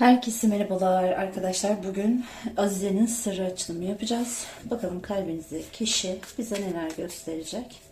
Herkese merhabalar arkadaşlar. Bugün Azize'nin sırrı açılımı yapacağız. Bakalım kalbinizdeki kişi bize neler gösterecek.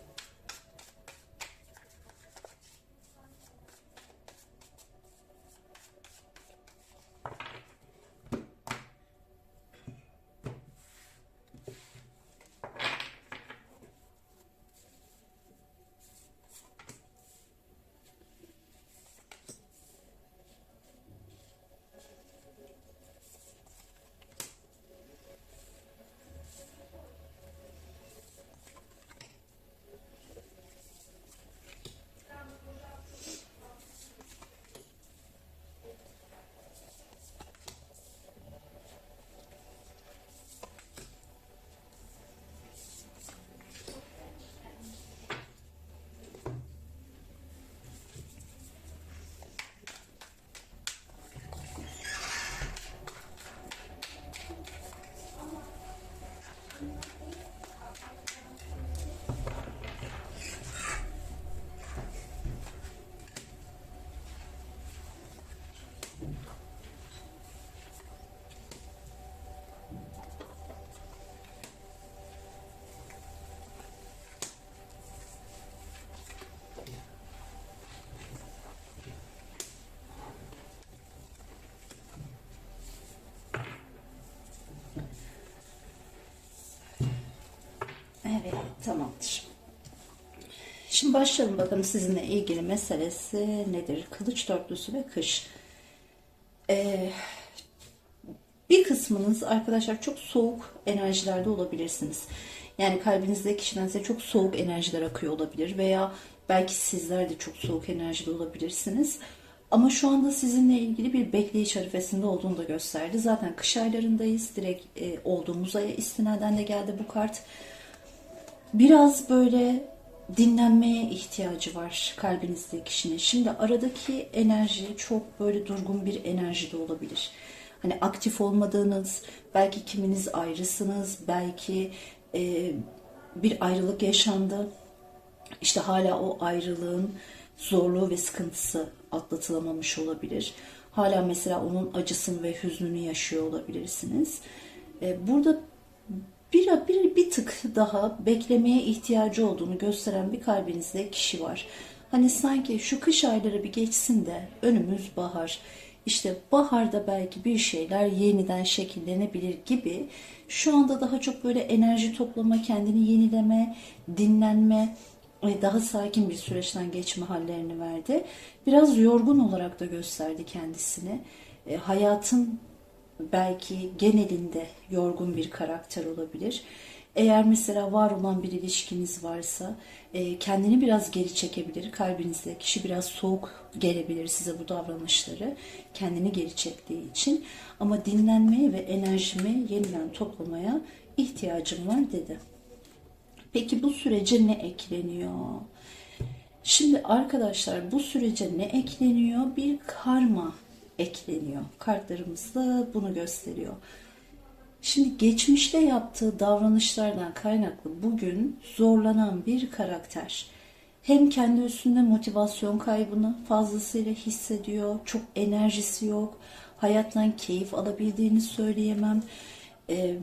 Evet, tamamdır. Şimdi başlayalım bakalım sizinle ilgili meselesi nedir? Kılıç dörtlüsü ve kış. Ee, bir kısmınız arkadaşlar çok soğuk enerjilerde olabilirsiniz. Yani kalbinizde kişiden size çok soğuk enerjiler akıyor olabilir veya belki sizler de çok soğuk enerjide olabilirsiniz. Ama şu anda sizinle ilgili bir bekleyiş arifesinde olduğunu da gösterdi. Zaten kış aylarındayız. Direkt e, olduğumuz aya istinaden de geldi bu kart. Biraz böyle dinlenmeye ihtiyacı var kalbinizdeki kişinin. Şimdi aradaki enerji çok böyle durgun bir enerji de olabilir. Hani aktif olmadığınız, belki kiminiz ayrısınız, belki e, bir ayrılık yaşandı. İşte hala o ayrılığın zorluğu ve sıkıntısı atlatılamamış olabilir. Hala mesela onun acısını ve hüznünü yaşıyor olabilirsiniz. E, burada bir, bir, bir tık daha beklemeye ihtiyacı olduğunu gösteren bir kalbinizde kişi var. Hani sanki şu kış ayları bir geçsin de önümüz bahar. İşte baharda belki bir şeyler yeniden şekillenebilir gibi. Şu anda daha çok böyle enerji toplama, kendini yenileme, dinlenme, daha sakin bir süreçten geçme hallerini verdi. Biraz yorgun olarak da gösterdi kendisini. E, hayatın belki genelinde yorgun bir karakter olabilir. Eğer mesela var olan bir ilişkiniz varsa e, kendini biraz geri çekebilir. Kalbinizde kişi biraz soğuk gelebilir size bu davranışları. Kendini geri çektiği için. Ama dinlenmeye ve enerjimi yeniden toplamaya ihtiyacım var dedi. Peki bu sürece ne ekleniyor? Şimdi arkadaşlar bu sürece ne ekleniyor? Bir karma ekleniyor. Kartlarımız da bunu gösteriyor. Şimdi geçmişte yaptığı davranışlardan kaynaklı bugün zorlanan bir karakter. Hem kendi üstünde motivasyon kaybını fazlasıyla hissediyor. Çok enerjisi yok. Hayattan keyif alabildiğini söyleyemem. Ee,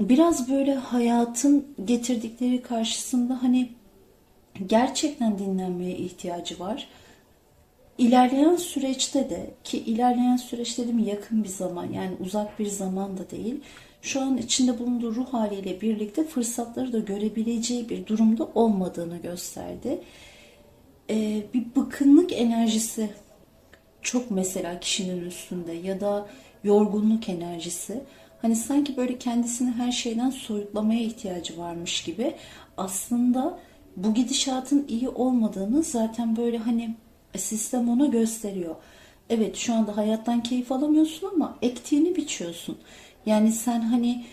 biraz böyle hayatın getirdikleri karşısında hani gerçekten dinlenmeye ihtiyacı var. İlerleyen süreçte de ki ilerleyen süreç dedim yakın bir zaman yani uzak bir zaman da değil. Şu an içinde bulunduğu ruh haliyle birlikte fırsatları da görebileceği bir durumda olmadığını gösterdi. Ee, bir bıkkınlık enerjisi çok mesela kişinin üstünde ya da yorgunluk enerjisi. Hani sanki böyle kendisini her şeyden soyutlamaya ihtiyacı varmış gibi. Aslında bu gidişatın iyi olmadığını zaten böyle hani sistem ona gösteriyor. Evet şu anda hayattan keyif alamıyorsun ama ektiğini biçiyorsun. Yani sen hani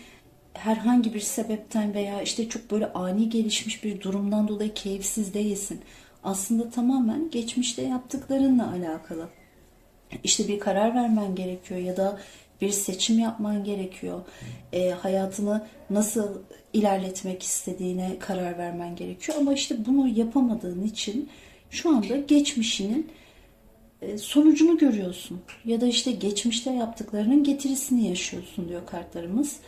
herhangi bir sebepten veya işte çok böyle ani gelişmiş bir durumdan dolayı keyifsiz değilsin. Aslında tamamen geçmişte yaptıklarınla alakalı. İşte bir karar vermen gerekiyor ya da bir seçim yapman gerekiyor. E, hayatını nasıl ilerletmek istediğine karar vermen gerekiyor. Ama işte bunu yapamadığın için şu anda geçmişinin e, sonucunu görüyorsun. Ya da işte geçmişte yaptıklarının getirisini yaşıyorsun diyor kartlarımız.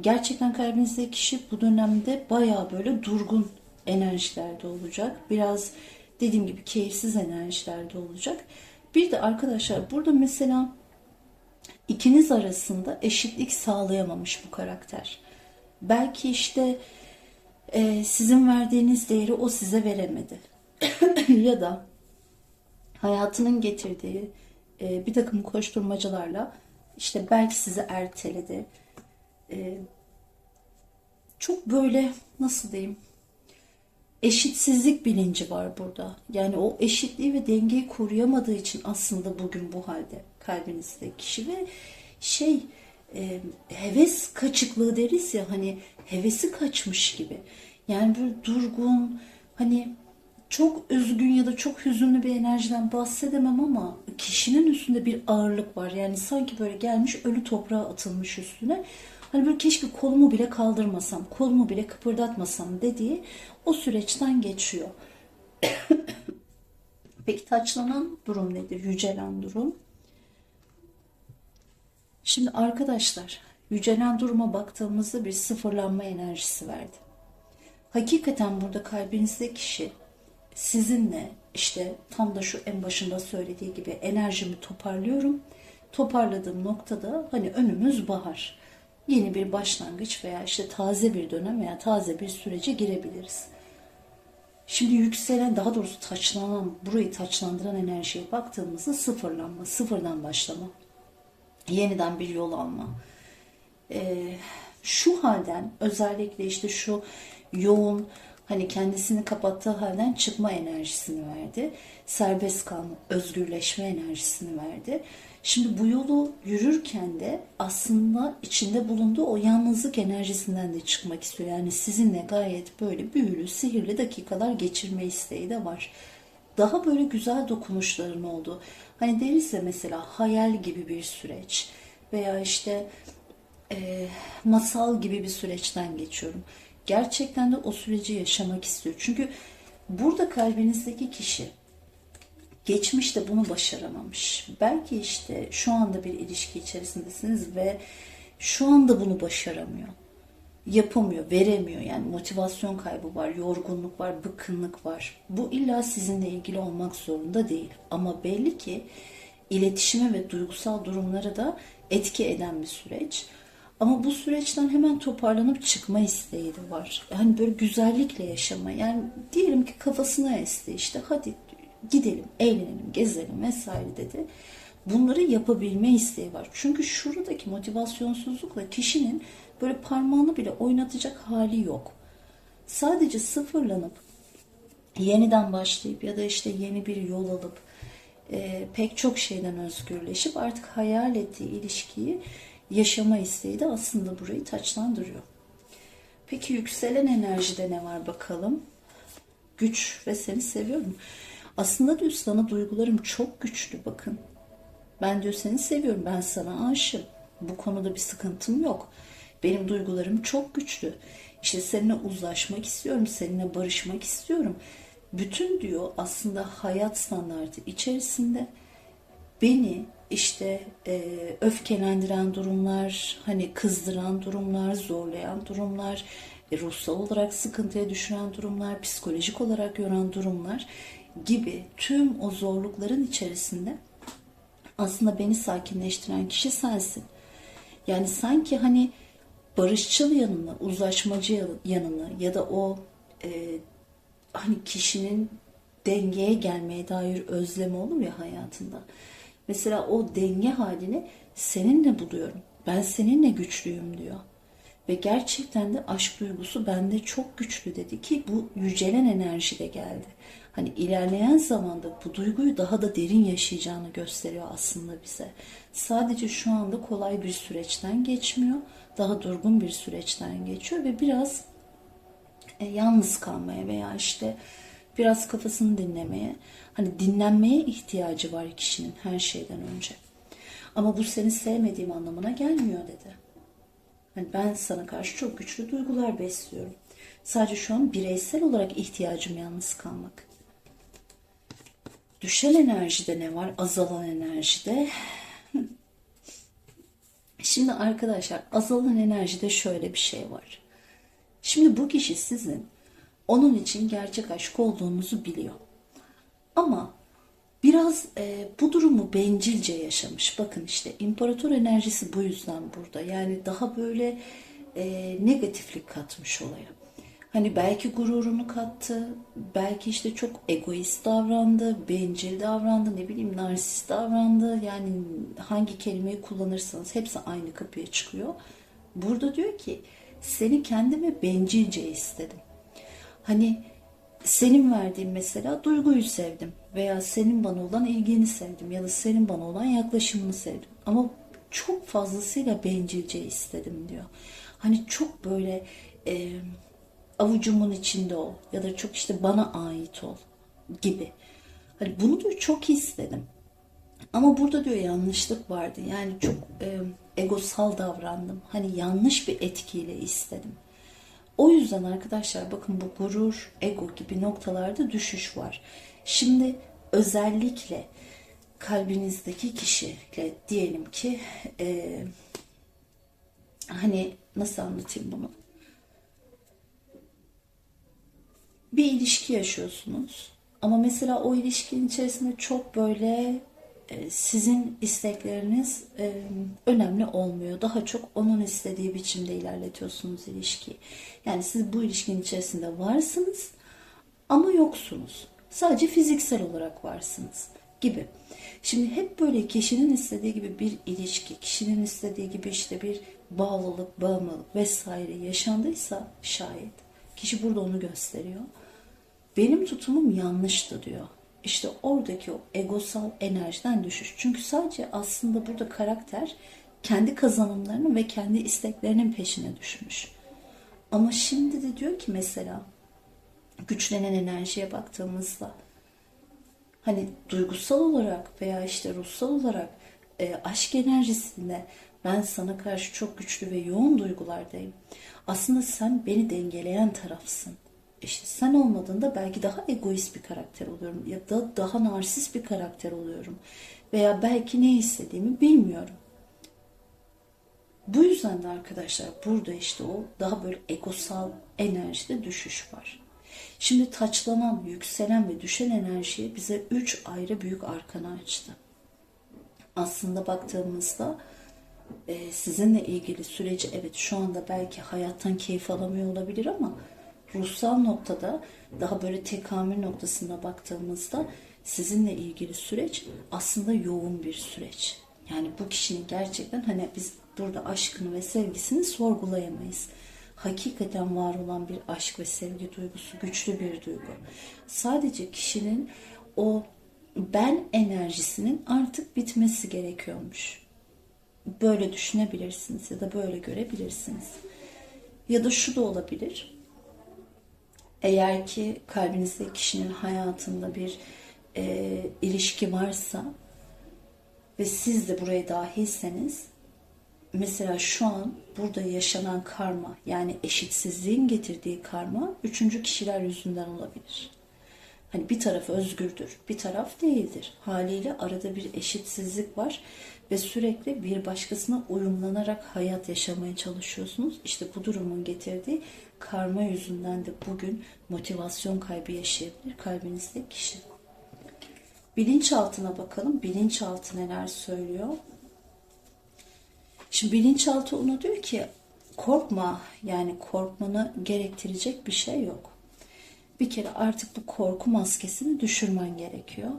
Gerçekten kalbinizdeki kişi bu dönemde baya böyle durgun enerjilerde olacak. Biraz dediğim gibi keyifsiz enerjilerde olacak. Bir de arkadaşlar burada mesela ikiniz arasında eşitlik sağlayamamış bu karakter. Belki işte e, sizin verdiğiniz değeri o size veremedi. ya da hayatının getirdiği e, bir takım koşturmacalarla işte belki sizi erteledi. E, çok böyle nasıl diyeyim eşitsizlik bilinci var burada. Yani o eşitliği ve dengeyi koruyamadığı için aslında bugün bu halde kalbinizdeki kişi ve şey e, heves kaçıklığı deriz ya hani hevesi kaçmış gibi. Yani böyle durgun hani çok üzgün ya da çok hüzünlü bir enerjiden bahsedemem ama kişinin üstünde bir ağırlık var. Yani sanki böyle gelmiş ölü toprağa atılmış üstüne. Hani böyle keşke kolumu bile kaldırmasam, kolumu bile kıpırdatmasam dediği o süreçten geçiyor. Peki taçlanan durum nedir? Yücelen durum. Şimdi arkadaşlar, yücelen duruma baktığımızda bir sıfırlanma enerjisi verdi. Hakikaten burada kalbinizdeki kişi sizinle işte tam da şu en başında söylediği gibi enerjimi toparlıyorum. Toparladığım noktada hani önümüz bahar. Yeni bir başlangıç veya işte taze bir dönem veya taze bir sürece girebiliriz. Şimdi yükselen daha doğrusu taçlanan, burayı taçlandıran enerjiye baktığımızda sıfırlanma, sıfırdan başlama, yeniden bir yol alma. Ee, şu halden özellikle işte şu yoğun hani kendisini kapattığı halden çıkma enerjisini verdi. Serbest kalma, özgürleşme enerjisini verdi. Şimdi bu yolu yürürken de aslında içinde bulunduğu o yalnızlık enerjisinden de çıkmak istiyor. Yani sizinle gayet böyle büyülü, sihirli dakikalar geçirme isteği de var. Daha böyle güzel dokunuşların oldu. Hani deriz ya mesela hayal gibi bir süreç veya işte e, masal gibi bir süreçten geçiyorum. Gerçekten de o süreci yaşamak istiyor. Çünkü burada kalbinizdeki kişi geçmişte bunu başaramamış. Belki işte şu anda bir ilişki içerisindesiniz ve şu anda bunu başaramıyor. Yapamıyor, veremiyor. Yani motivasyon kaybı var, yorgunluk var, bıkkınlık var. Bu illa sizinle ilgili olmak zorunda değil. Ama belli ki iletişime ve duygusal durumlara da etki eden bir süreç. Ama bu süreçten hemen toparlanıp çıkma isteği de var. Yani böyle güzellikle yaşama. Yani diyelim ki kafasına esti işte hadi gidelim, eğlenelim, gezelim vesaire dedi. Bunları yapabilme isteği var. Çünkü şuradaki motivasyonsuzlukla kişinin böyle parmağını bile oynatacak hali yok. Sadece sıfırlanıp yeniden başlayıp ya da işte yeni bir yol alıp e, pek çok şeyden özgürleşip artık hayal ettiği ilişkiyi yaşama isteği de aslında burayı taçlandırıyor. Peki yükselen enerjide ne var bakalım? Güç ve seni seviyorum. Aslında diyor sana duygularım çok güçlü bakın. Ben diyor seni seviyorum. Ben sana aşığım. Bu konuda bir sıkıntım yok. Benim duygularım çok güçlü. İşte seninle uzlaşmak istiyorum. Seninle barışmak istiyorum. Bütün diyor aslında hayat standartı içerisinde beni işte e, öfkelendiren durumlar, hani kızdıran durumlar, zorlayan durumlar, e, ruhsal olarak sıkıntıya düşüren durumlar, psikolojik olarak yoran durumlar gibi tüm o zorlukların içerisinde aslında beni sakinleştiren kişi sensin. Yani sanki hani barışçıl yanını, uzlaşmacı yanını ya da o e, hani kişinin dengeye gelmeye dair özlemi olur ya hayatında. Mesela o denge halini seninle buluyorum. Ben seninle güçlüyüm diyor. Ve gerçekten de aşk duygusu bende çok güçlü dedi ki bu yücelen enerjiyle geldi. Hani ilerleyen zamanda bu duyguyu daha da derin yaşayacağını gösteriyor aslında bize. Sadece şu anda kolay bir süreçten geçmiyor. Daha durgun bir süreçten geçiyor ve biraz e, yalnız kalmaya veya işte biraz kafasını dinlemeye, hani dinlenmeye ihtiyacı var kişinin her şeyden önce. Ama bu seni sevmediğim anlamına gelmiyor dedi. Hani ben sana karşı çok güçlü duygular besliyorum. Sadece şu an bireysel olarak ihtiyacım yalnız kalmak. Düşen enerjide ne var? Azalan enerjide. Şimdi arkadaşlar azalan enerjide şöyle bir şey var. Şimdi bu kişi sizin onun için gerçek aşk olduğunuzu biliyor. Ama biraz e, bu durumu bencilce yaşamış. Bakın işte imparator enerjisi bu yüzden burada. Yani daha böyle e, negatiflik katmış olaya. Hani belki gururunu kattı, belki işte çok egoist davrandı, bencil davrandı, ne bileyim narsist davrandı. Yani hangi kelimeyi kullanırsanız hepsi aynı kapıya çıkıyor. Burada diyor ki seni kendime bencilce istedim. Hani senin verdiğin mesela duyguyu sevdim veya senin bana olan ilgini sevdim ya da senin bana olan yaklaşımını sevdim. Ama çok fazlasıyla bencilce istedim diyor. Hani çok böyle e, avucumun içinde ol ya da çok işte bana ait ol gibi. Hani bunu da çok istedim. Ama burada diyor yanlışlık vardı. Yani çok e, egosal davrandım. Hani yanlış bir etkiyle istedim. O yüzden arkadaşlar bakın bu gurur, ego gibi noktalarda düşüş var. Şimdi özellikle kalbinizdeki kişiyle diyelim ki e, hani nasıl anlatayım bunu? Bir ilişki yaşıyorsunuz ama mesela o ilişkinin içerisinde çok böyle sizin istekleriniz e, önemli olmuyor. Daha çok onun istediği biçimde ilerletiyorsunuz ilişkiyi. Yani siz bu ilişkinin içerisinde varsınız ama yoksunuz. Sadece fiziksel olarak varsınız gibi. Şimdi hep böyle kişinin istediği gibi bir ilişki, kişinin istediği gibi işte bir bağlılık, bağımlılık vesaire yaşandıysa şayet kişi burada onu gösteriyor. Benim tutumum yanlıştı diyor. İşte oradaki o egosal enerjiden düşüş. Çünkü sadece aslında burada karakter kendi kazanımlarının ve kendi isteklerinin peşine düşmüş. Ama şimdi de diyor ki mesela güçlenen enerjiye baktığımızda hani duygusal olarak veya işte ruhsal olarak e, aşk enerjisinde ben sana karşı çok güçlü ve yoğun duygulardayım. Aslında sen beni dengeleyen tarafsın. İşte sen olmadığında belki daha egoist bir karakter oluyorum ya da daha narsist bir karakter oluyorum. Veya belki ne istediğimi bilmiyorum. Bu yüzden de arkadaşlar burada işte o daha böyle egosal enerjide düşüş var. Şimdi taçlanan, yükselen ve düşen enerjiyi bize üç ayrı büyük arkana açtı. Aslında baktığımızda e, sizinle ilgili süreci evet şu anda belki hayattan keyif alamıyor olabilir ama ruhsal noktada daha böyle tekamül noktasına baktığımızda sizinle ilgili süreç aslında yoğun bir süreç. Yani bu kişinin gerçekten hani biz burada aşkını ve sevgisini sorgulayamayız. Hakikaten var olan bir aşk ve sevgi duygusu güçlü bir duygu. Sadece kişinin o ben enerjisinin artık bitmesi gerekiyormuş. Böyle düşünebilirsiniz ya da böyle görebilirsiniz. Ya da şu da olabilir. Eğer ki kalbinizde kişinin hayatında bir e, ilişki varsa ve siz de buraya dahilseniz mesela şu an burada yaşanan karma yani eşitsizliğin getirdiği karma üçüncü kişiler yüzünden olabilir. Hani bir taraf özgürdür, bir taraf değildir. Haliyle arada bir eşitsizlik var ve sürekli bir başkasına uyumlanarak hayat yaşamaya çalışıyorsunuz. İşte bu durumun getirdiği karma yüzünden de bugün motivasyon kaybı yaşayabilir kalbinizde kişi. Bilinçaltına bakalım. Bilinçaltı neler söylüyor? Şimdi bilinçaltı ona diyor ki korkma yani korkmanı gerektirecek bir şey yok. Bir kere artık bu korku maskesini düşürmen gerekiyor.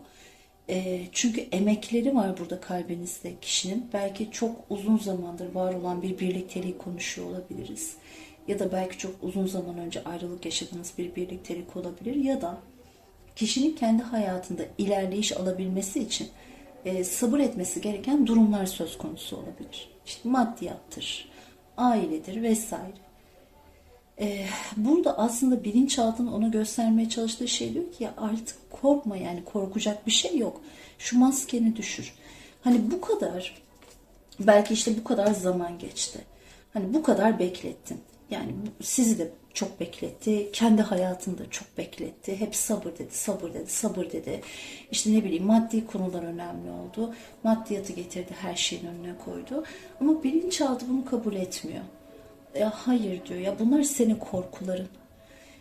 E, çünkü emekleri var burada kalbinizde kişinin. Belki çok uzun zamandır var olan bir birlikteliği konuşuyor olabiliriz. Ya da belki çok uzun zaman önce ayrılık yaşadığınız bir birliktelik olabilir. Ya da kişinin kendi hayatında ilerleyiş alabilmesi için e, sabır etmesi gereken durumlar söz konusu olabilir. İşte maddiyattır, ailedir vesaire. Ee, burada aslında bilinçaltının ona göstermeye çalıştığı şey diyor ki ya artık korkma yani korkacak bir şey yok. Şu maskeni düşür. Hani bu kadar belki işte bu kadar zaman geçti. Hani bu kadar beklettin. Yani sizi de çok bekletti. Kendi hayatında çok bekletti. Hep sabır dedi, sabır dedi, sabır dedi. İşte ne bileyim maddi konular önemli oldu. Maddiyatı getirdi, her şeyin önüne koydu. Ama bilinçaltı bunu kabul etmiyor. Ya hayır diyor ya bunlar senin korkuların.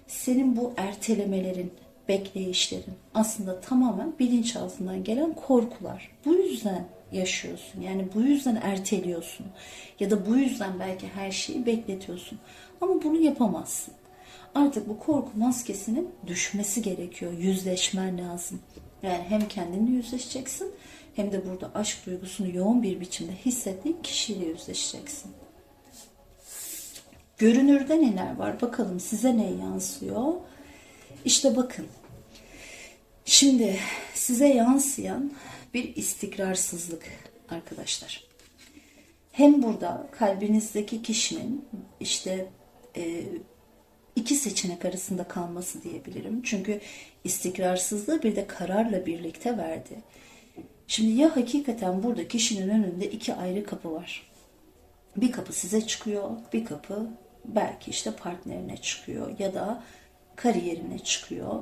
Senin bu ertelemelerin, bekleyişlerin aslında tamamen bilinçaltından gelen korkular. Bu yüzden yaşıyorsun. Yani bu yüzden erteliyorsun. Ya da bu yüzden belki her şeyi bekletiyorsun. Ama bunu yapamazsın. Artık bu korku maskesinin düşmesi gerekiyor. Yüzleşmen lazım. Yani hem kendinle yüzleşeceksin hem de burada aşk duygusunu yoğun bir biçimde hissettiğin kişiyle yüzleşeceksin. Görünürde neler var? Bakalım size ne yansıyor? İşte bakın. Şimdi size yansıyan bir istikrarsızlık arkadaşlar. Hem burada kalbinizdeki kişinin işte e, iki seçenek arasında kalması diyebilirim. Çünkü istikrarsızlığı bir de kararla birlikte verdi. Şimdi ya hakikaten burada kişinin önünde iki ayrı kapı var. Bir kapı size çıkıyor, bir kapı belki işte partnerine çıkıyor ya da kariyerine çıkıyor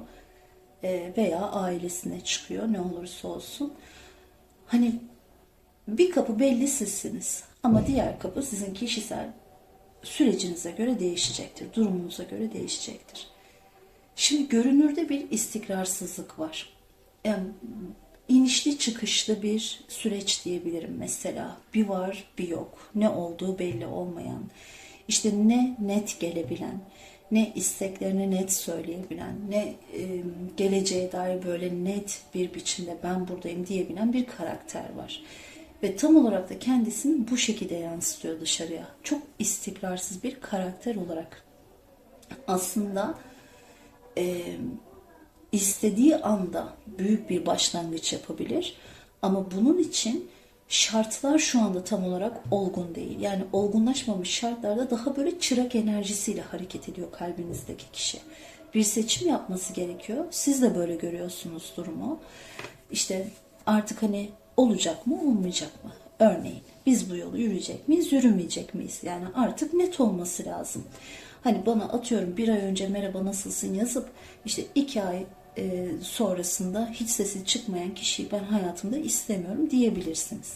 e, veya ailesine çıkıyor ne olursa olsun. Hani bir kapı belli sizsiniz ama diğer kapı sizin kişisel sürecinize göre değişecektir, durumunuza göre değişecektir. Şimdi görünürde bir istikrarsızlık var. Yani inişli çıkışlı bir süreç diyebilirim mesela. Bir var, bir yok. Ne olduğu belli olmayan. İşte ne net gelebilen, ne isteklerini net söyleyebilen, ne e, geleceğe dair böyle net bir biçimde ben buradayım diyebilen bir karakter var. Ve tam olarak da kendisini bu şekilde yansıtıyor dışarıya. Çok istikrarsız bir karakter olarak. Aslında e, istediği anda büyük bir başlangıç yapabilir. Ama bunun için şartlar şu anda tam olarak olgun değil. Yani olgunlaşmamış şartlarda daha böyle çırak enerjisiyle hareket ediyor kalbinizdeki kişi. Bir seçim yapması gerekiyor. Siz de böyle görüyorsunuz durumu. İşte artık hani olacak mı olmayacak mı? Örneğin biz bu yolu yürüyecek miyiz yürümeyecek miyiz? Yani artık net olması lazım. Hani bana atıyorum bir ay önce merhaba nasılsın yazıp işte iki ay e, sonrasında hiç sesi çıkmayan kişiyi ben hayatımda istemiyorum diyebilirsiniz.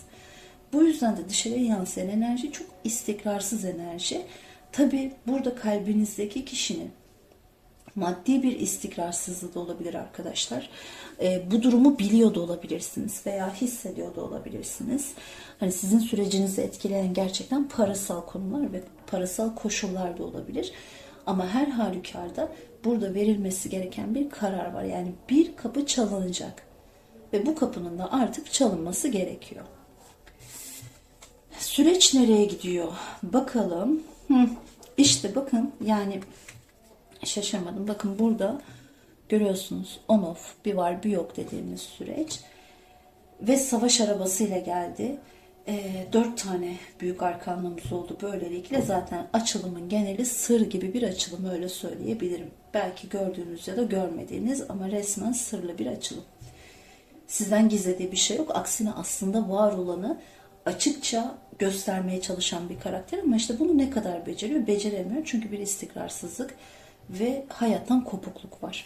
Bu yüzden de dışarıya yansıyan enerji çok istikrarsız enerji. Tabi burada kalbinizdeki kişinin maddi bir istikrarsızlığı da olabilir arkadaşlar. E, bu durumu biliyor da olabilirsiniz veya hissediyor da olabilirsiniz. Hani sizin sürecinizi etkileyen gerçekten parasal konular ve parasal koşullar da olabilir. Ama her halükarda burada verilmesi gereken bir karar var. Yani bir kapı çalınacak ve bu kapının da artık çalınması gerekiyor. Süreç nereye gidiyor? Bakalım. Hı. İşte bakın yani şaşırmadım. Bakın burada görüyorsunuz on off bir var bir yok dediğimiz süreç. Ve savaş arabasıyla geldi. E, dört tane büyük arkanlığımız oldu. Böylelikle zaten açılımın geneli sır gibi bir açılım öyle söyleyebilirim. Belki gördüğünüz ya da görmediğiniz ama resmen sırlı bir açılım. Sizden gizlediği bir şey yok. Aksine aslında var olanı açıkça göstermeye çalışan bir karakter ama işte bunu ne kadar beceriyor? Beceremiyor çünkü bir istikrarsızlık ve hayattan kopukluk var.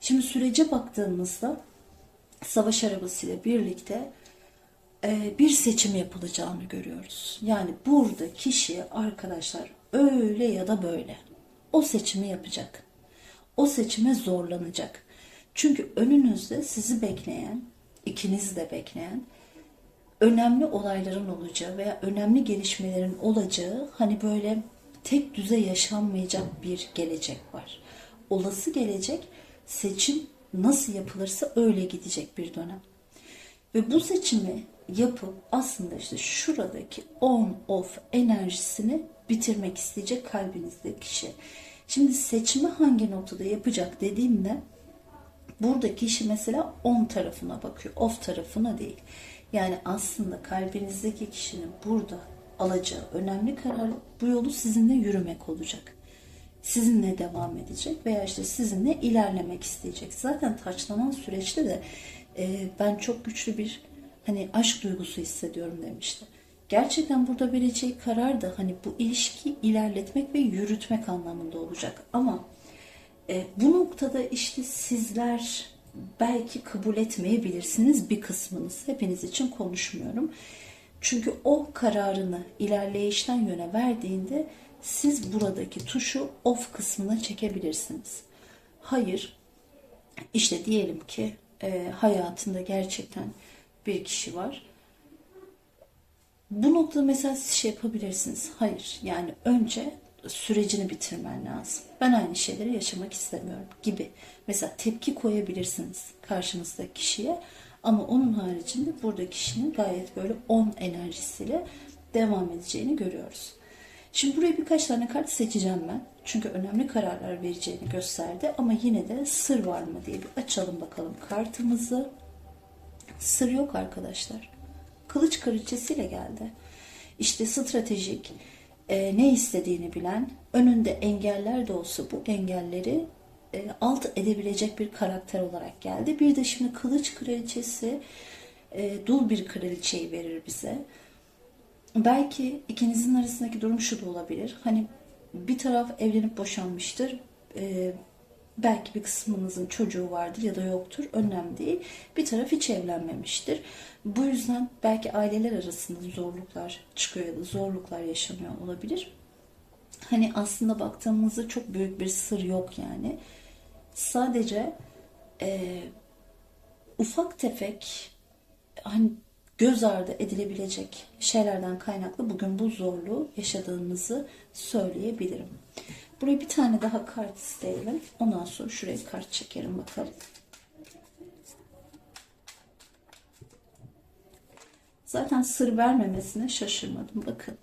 Şimdi sürece baktığımızda savaş arabasıyla birlikte bir seçim yapılacağını görüyoruz. Yani burada kişi arkadaşlar öyle ya da böyle o seçimi yapacak. O seçime zorlanacak. Çünkü önünüzde sizi bekleyen, ikinizi de bekleyen önemli olayların olacağı veya önemli gelişmelerin olacağı hani böyle tek düze yaşanmayacak bir gelecek var. Olası gelecek seçim nasıl yapılırsa öyle gidecek bir dönem. Ve bu seçimi yapıp aslında işte şuradaki on off enerjisini bitirmek isteyecek kalbinizde kişi. Şimdi seçimi hangi noktada yapacak dediğimde burada kişi mesela on tarafına bakıyor. Off tarafına değil. Yani aslında kalbinizdeki kişinin burada alacağı önemli karar bu yolu sizinle yürümek olacak. Sizinle devam edecek veya işte sizinle ilerlemek isteyecek. Zaten taçlanan süreçte de e, ben çok güçlü bir hani aşk duygusu hissediyorum demişti. gerçekten burada vereceği karar da hani bu ilişkiyi ilerletmek ve yürütmek anlamında olacak. Ama e, bu noktada işte sizler belki kabul etmeyebilirsiniz bir kısmınız. Hepiniz için konuşmuyorum. Çünkü o kararını ilerleyişten yöne verdiğinde siz buradaki tuşu off kısmına çekebilirsiniz. Hayır, işte diyelim ki e, hayatında gerçekten bir kişi var. Bu noktada mesela siz şey yapabilirsiniz. Hayır, yani önce sürecini bitirmen lazım. Ben aynı şeyleri yaşamak istemiyorum gibi. Mesela tepki koyabilirsiniz karşınızdaki kişiye. Ama onun haricinde burada kişinin gayet böyle 10 enerjisiyle devam edeceğini görüyoruz. Şimdi buraya birkaç tane kart seçeceğim ben. Çünkü önemli kararlar vereceğini gösterdi. Ama yine de sır var mı diye bir açalım bakalım kartımızı. Sır yok arkadaşlar. Kılıç kraliçesiyle geldi. İşte stratejik, e, ne istediğini bilen, önünde engeller de olsa bu engelleri e, alt edebilecek bir karakter olarak geldi. Bir de şimdi kılıç kraliçesi e, dul bir kraliçeyi verir bize. Belki ikinizin arasındaki durum şu da olabilir. Hani bir taraf evlenip boşanmıştır. E, belki bir kısmınızın çocuğu vardır ya da yoktur. Önemli değil. Bir taraf hiç evlenmemiştir. Bu yüzden belki aileler arasında zorluklar çıkıyor ya da zorluklar yaşanıyor olabilir. Hani aslında baktığımızda çok büyük bir sır yok yani. Sadece e, ufak tefek hani göz ardı edilebilecek şeylerden kaynaklı bugün bu zorluğu yaşadığımızı söyleyebilirim. Buraya bir tane daha kart isteyelim. Ondan sonra şuraya kart çekerim bakalım. Zaten sır vermemesine şaşırmadım. Bakın.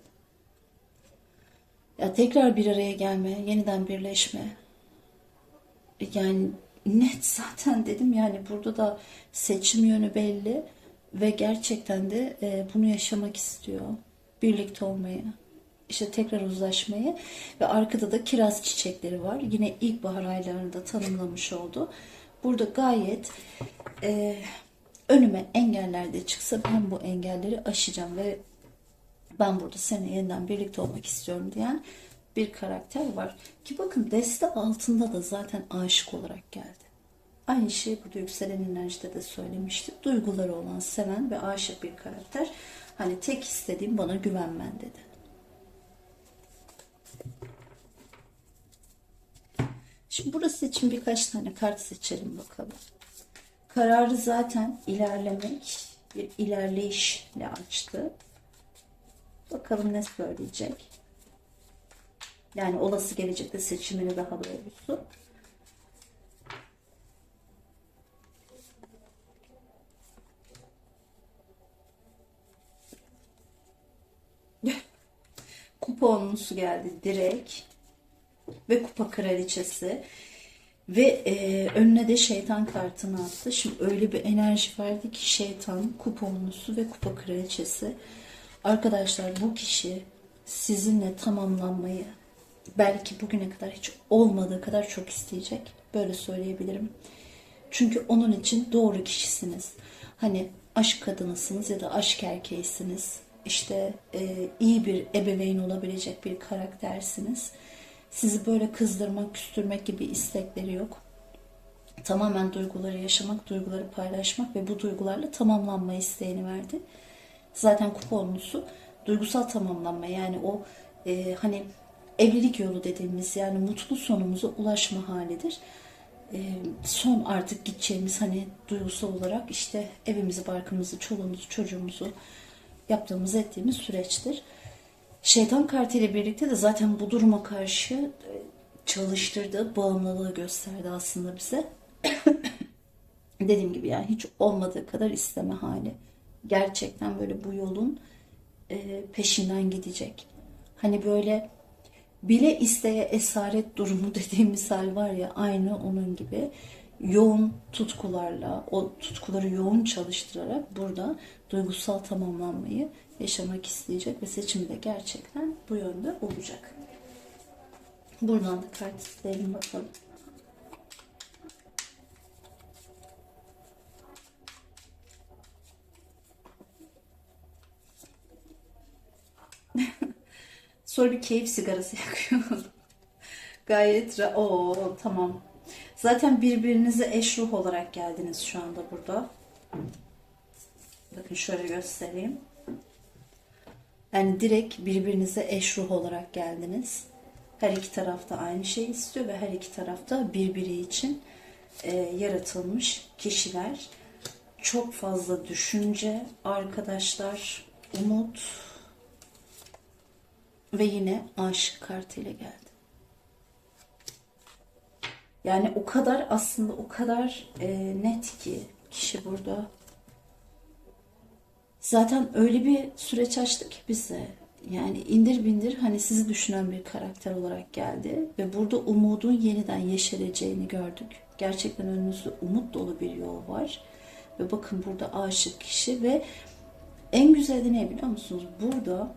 Ya tekrar bir araya gelme, yeniden birleşme. Yani net zaten dedim yani burada da seçim yönü belli ve gerçekten de e, bunu yaşamak istiyor. Birlikte olmayı, işte tekrar uzlaşmayı ve arkada da kiraz çiçekleri var. Yine ilkbahar aylarında tanımlamış oldu. Burada gayet e, önüme engeller de çıksa ben bu engelleri aşacağım ve ben burada seninle yeniden birlikte olmak istiyorum diyen bir karakter var. Ki bakın deste altında da zaten aşık olarak geldi. Aynı şeyi burada yükselen enerjide de söylemiştik. Duyguları olan, seven ve aşık bir karakter. Hani tek istediğim bana güvenmen dedi. Şimdi burası için birkaç tane kart seçelim bakalım. Kararı zaten ilerlemek, bir ilerleyişle açtı. Bakalım ne söyleyecek. Yani olası gelecekte seçimini daha doğrusu. Kupa onlusu geldi direkt. Ve kupa kraliçesi. Ve e, önüne de şeytan kartını attı. Şimdi öyle bir enerji verdi ki şeytan, kuponlusu ve kupa kraliçesi. Arkadaşlar bu kişi sizinle tamamlanmayı belki bugüne kadar hiç olmadığı kadar çok isteyecek. Böyle söyleyebilirim. Çünkü onun için doğru kişisiniz. Hani aşk kadınısınız ya da aşk erkeğisiniz. İşte e, iyi bir ebeveyn olabilecek bir karaktersiniz sizi böyle kızdırmak, küstürmek gibi istekleri yok. Tamamen duyguları yaşamak, duyguları paylaşmak ve bu duygularla tamamlanma isteğini verdi. Zaten kuponlusu duygusal tamamlanma yani o e, hani evlilik yolu dediğimiz yani mutlu sonumuza ulaşma halidir. E, son artık gideceğimiz hani duygusal olarak işte evimizi, barkımızı, çoluğumuzu, çocuğumuzu yaptığımız ettiğimiz süreçtir. Şeytan kartıyla birlikte de zaten bu duruma karşı e, çalıştırdığı bağımlılığı gösterdi aslında bize. Dediğim gibi yani hiç olmadığı kadar isteme hali. Gerçekten böyle bu yolun e, peşinden gidecek. Hani böyle bile isteye esaret durumu dediğimiz hal var ya aynı onun gibi yoğun tutkularla, o tutkuları yoğun çalıştırarak burada duygusal tamamlanmayı yaşamak isteyecek ve seçimi de gerçekten bu yönde olacak. Buradan da kart isteyelim bakalım. Sonra bir keyif sigarası yakıyor. Gayet ra- o tamam. Zaten birbirinize eş ruh olarak geldiniz şu anda burada. Bakın şöyle göstereyim. Yani direkt birbirinize eş ruh olarak geldiniz. Her iki tarafta aynı şeyi istiyor ve her iki tarafta birbiri için e, yaratılmış kişiler. Çok fazla düşünce, arkadaşlar, umut ve yine aşık kartıyla geldi. Yani o kadar aslında o kadar e, net ki kişi burada. Zaten öyle bir süreç açtı ki bize. Yani indir bindir hani sizi düşünen bir karakter olarak geldi ve burada umudun yeniden yeşereceğini gördük. Gerçekten önünüzde umut dolu bir yol var. Ve bakın burada aşık kişi ve en güzeli ne biliyor musunuz? Burada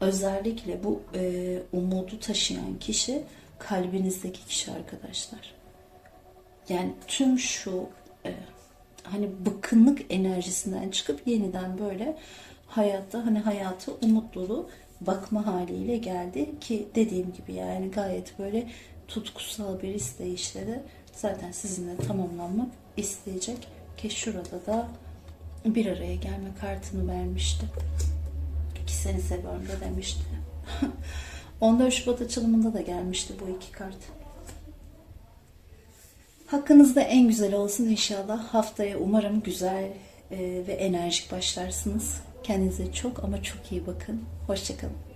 özellikle bu e, umudu taşıyan kişi kalbinizdeki kişi arkadaşlar. Yani tüm şu e, hani bıkkınlık enerjisinden çıkıp yeniden böyle hayatta hani hayatı umut dolu bakma haliyle geldi ki dediğim gibi yani gayet böyle tutkusal bir isteyişle de zaten sizinle tamamlanmak isteyecek ki şurada da bir araya gelme kartını vermişti. Ki seni seviyorum da demişti. 14 Şubat açılımında da gelmişti bu iki kart. Hakkınızda en güzel olsun inşallah. Haftaya umarım güzel e, ve enerjik başlarsınız. Kendinize çok ama çok iyi bakın. Hoşçakalın.